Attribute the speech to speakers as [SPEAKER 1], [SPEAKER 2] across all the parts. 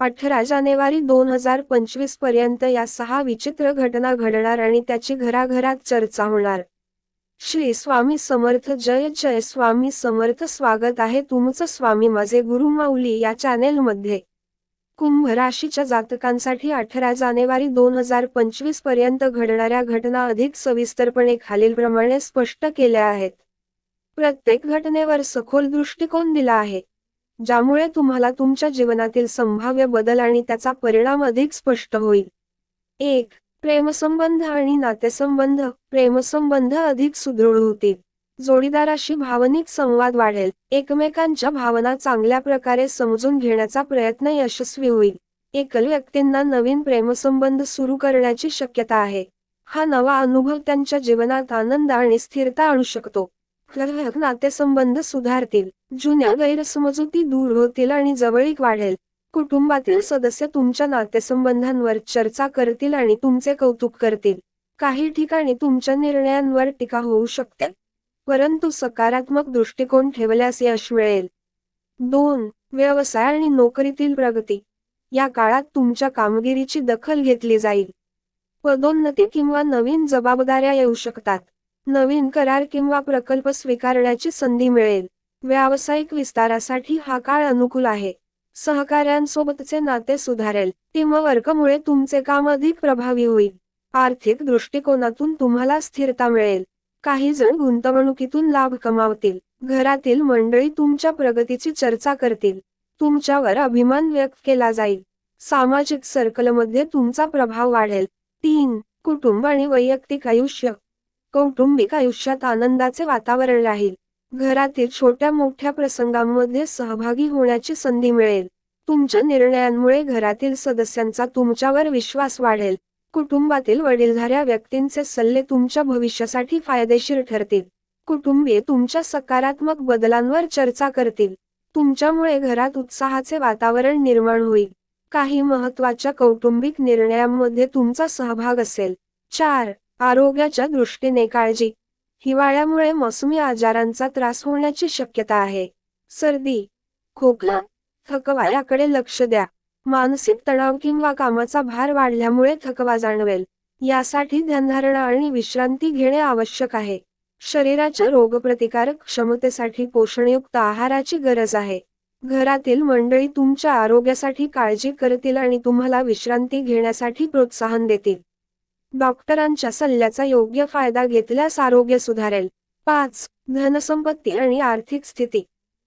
[SPEAKER 1] अठरा जानेवारी दोन हजार पंचवीसपर्यंत या सहा विचित्र घटना घडणार आणि त्याची घराघरात चर्चा होणार. श्री स्वामी समर्थ जय जय स्वामी समर्थ स्वागत आहे तुमचं स्वामी माझे गुरु माऊली या चॅनेलमध्ये. कुंभ राशीच्या जातकांसाठी अठरा जानेवारी दोन हजार पंचवीसपर्यंत घडणाऱ्या घटना अधिक सविस्तरपणे खालीलप्रमाणे स्पष्ट केल्या आहेत. प्रत्येक घटनेवर सखोल दृष्टिकोन दिला आहे. ज्यामुळे तुम्हाला तुमच्या जीवनातील संभाव्य बदल आणि त्याचा परिणाम अधिक स्पष्ट होईल. एक प्रेमसंबंध आणि नातेसंबंध. प्रेमसंबंध अधिक सुदृढ होतील. जोडीदाराशी भावनिक संवाद वाढेल. एकमेकांच्या भावना चांगल्या प्रकारे समजून घेण्याचा प्रयत्न यशस्वी होईल. एकल व्यक्तींना नवीन प्रेमसंबंध सुरू करण्याची शक्यता आहे. हा नवा अनुभव त्यांच्या जीवनात आनंद आणि स्थिरता आणू शकतो. ग्राहक नातेसंबंध सुधारतील. जुन्या गैरसमजुती दूर होतील आणि जवळीक वाढेल. कुटुंबातील सदस्य तुमच्या नातेसंबंधांवर चर्चा करतील आणि तुमचे कौतुक करतील. काही ठिकाणी तुमच्या निर्णयांवर टीका होऊ शकते. परंतु सकारात्मक दृष्टिकोन ठेवल्यास यश मिळेल. दोन व्यवसाय आणि नोकरीतील प्रगती. या काळात तुमच्या कामगिरीची दखल घेतली जाईल. पदोन्नती किंवा नवीन जबाबदाऱ्या येऊ शकतात. नवीन करार किंवा प्रकल्प स्वीकारण्याची संधी मिळेल. व्यावसायिक विस्तारासाठी हा काळ अनुकूल आहे. सहकाऱ्यांसोबतचे नाते सुधारेल. टीमवर्कमुळे तुमचे काम अधिक प्रभावी होईल. आर्थिक दृष्टिकोनातून तुम्हाला स्थिरता मिळेल. काही जण गुंतवणुकीतून लाभ कमावतील. घरातील मंडळी तुमच्या प्रगतीची चर्चा करतील. तुमच्यावर अभिमान व्यक्त केला जाईल. सामाजिक सर्कलमध्ये तुमचा प्रभाव वाढेल. तीन कुटुंब आणि वैयक्तिक आयुष्य. कौटुंबिक आयुष्यात आनंदाचे वातावरण राहील. घरातील छोट्या मोठ्या प्रसंगांमध्ये सहभागी होण्याची संधी मिळेल. तुमच्या निर्णयांमुळे घरातील सदस्यांचा तुमच्यावर विश्वास वाढेल. कुटुंबातील वडीलधाऱ्या व्यक्तींचे सल्ले तुमच्या भविष्यासाठी फायदेशीर ठरतील. कुटुंबीय तुमच्या सकारात्मक बदलांवर चर्चा करतील. तुमच्यामुळे घरात उत्साहाचे वातावरण निर्माण होईल. काही महत्त्वाच्या कौटुंबिक निर्णयांमध्ये तुमचा सहभाग असेल. चार आरोग्याच्या दृष्टीने काळजी. हिवाळ्यामुळे मोसमी आजारांचा त्रास होण्याची शक्यता आहे. सर्दी खोकला थकवा याकडे लक्ष द्या. मानसिक तणाव किंवा कामाचा भार वाढल्यामुळे थकवा जाणवेल. यासाठी ध्यानधारणा आणि विश्रांती घेणे आवश्यक आहे. शरीराच्या रोगप्रतिकारक क्षमतेसाठी पोषणयुक्त आहाराची गरज आहे. घरातील मंडळी तुमच्या आरोग्यासाठी काळजी करतील आणि तुम्हाला विश्रांती घेण्यासाठी प्रोत्साहन देतील. डॉक्टरांच्या सल्ल्याचा योग्य फायदा घेतल्यास आरोग्य सुधारेल. पाच धनसंपत्ती आणि आर्थिक स्थिती.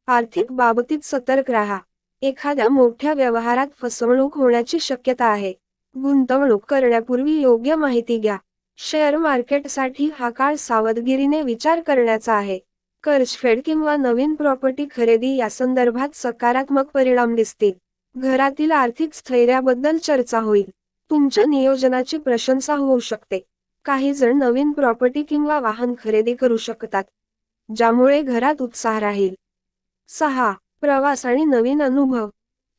[SPEAKER 1] आर्थिक बाबतीत सतर्क राहा. एखाद्या मोठ्या व्यवहारात फसवणूक होण्याची शक्यता आहे. गुंतवणूक करण्यापूर्वी योग्य माहिती घ्या. शेअर मार्केटसाठी हा काळ सावधगिरीने विचार करण्याचा आहे. कर्जफेड किंवा नवीन प्रॉपर्टी खरेदी या संदर्भात सकारात्मक परिणाम दिसतील. घरातील आर्थिक स्थैर्याबद्दल चर्चा होईल. तुमच्या नियोजनाची प्रशंसा होऊ शकते. काही जण नवीन प्रॉपर्टी किंवा वाहन खरेदी करू शकतात ज्यामुळे घरात उत्साह राहील. सहा. प्रवास आणि नवीन अनुभव.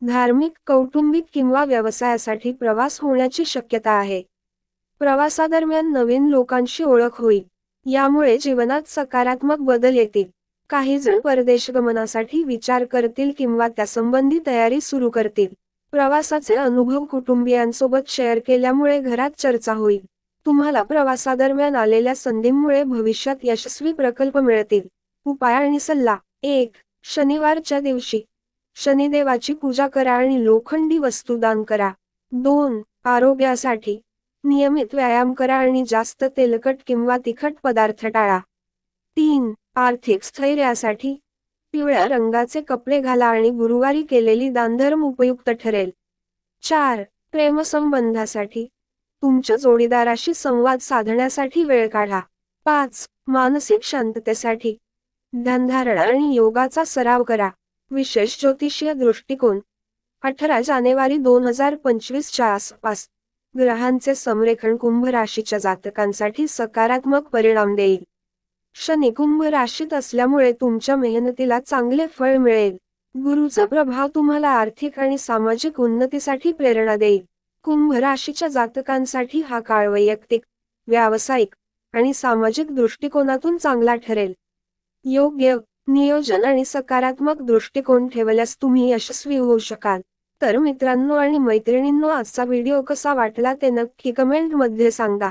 [SPEAKER 1] धार्मिक कौटुंबिक किंवा व्यवसायासाठी प्रवास होण्याची शक्यता आहे. प्रवासादरम्यान नवीन लोकांशी ओळख होईल यामुळे जीवनात सकारात्मक बदल येतील. काही जण परदेश गमनासाठी विचार करतील किंवा त्यासंबंधी तयारी सुरू करतील. प्रवासाचे अनुभव कुटुंबियांसोबत शेअर केल्यामुळे घरात चर्चा होईल. तुम्हाला प्रवासादरम्यान आलेल्या संधींमुळे भविष्यात यशस्वी प्रकल्प मिळतील. उपाय आणि सल्ला. एक शनिवारच्या दिवशी. शनिदेवाची पूजा करा आणि लोखंडी वस्तू दान करा. दोन आरोग्यासाठी. नियमित व्यायाम करा आणि जास्त तेलकट किंवा तिखट पदार्थ टाळा. तीन आर्थिक स्थैर्यासाठी. पिवळ्या रंगाचे कपडे घाला आणि गुरुवारी केलेली दानधर्म उपयुक्त ठरेल. चार प्रेमसंबंधासाठी. तुमच्या जोडीदाराशी संवाद साधण्यासाठी वेळ काढा. पाच मानसिक शांततेसाठी. ध्यानधारणा आणि योगाचा सराव करा. विशेष ज्योतिषीय दृष्टिकोन. अठरा जानेवारी दोन हजार पंचवीसच्या आसपास. ग्रहांचे संरेखन कुंभ राशीच्या जातकांसाठी सकारात्मक परिणाम देईल. शनी कुंभ राशीत असल्यामुळे तुमच्या मेहनतीला चांगले फळ मिळेल. गुरुचा प्रभाव तुम्हाला आर्थिक आणि सामाजिक उन्नतीसाठी प्रेरणा देईल. कुंभ राशीच्या जातकांसाठी हा काळ वैयक्तिक व्यावसायिक आणि सामाजिक दृष्टिकोनातून चांगला ठरेल. योग्य नियोजन आणि सकारात्मक दृष्टिकोन ठेवल्यास तुम्ही यशस्वी होऊ शकाल. तर मित्रांनो आणि मैत्रिणींनो आजचा व्हिडिओ कसा वाटला ते नक्की कमेंटमध्ये सांगा.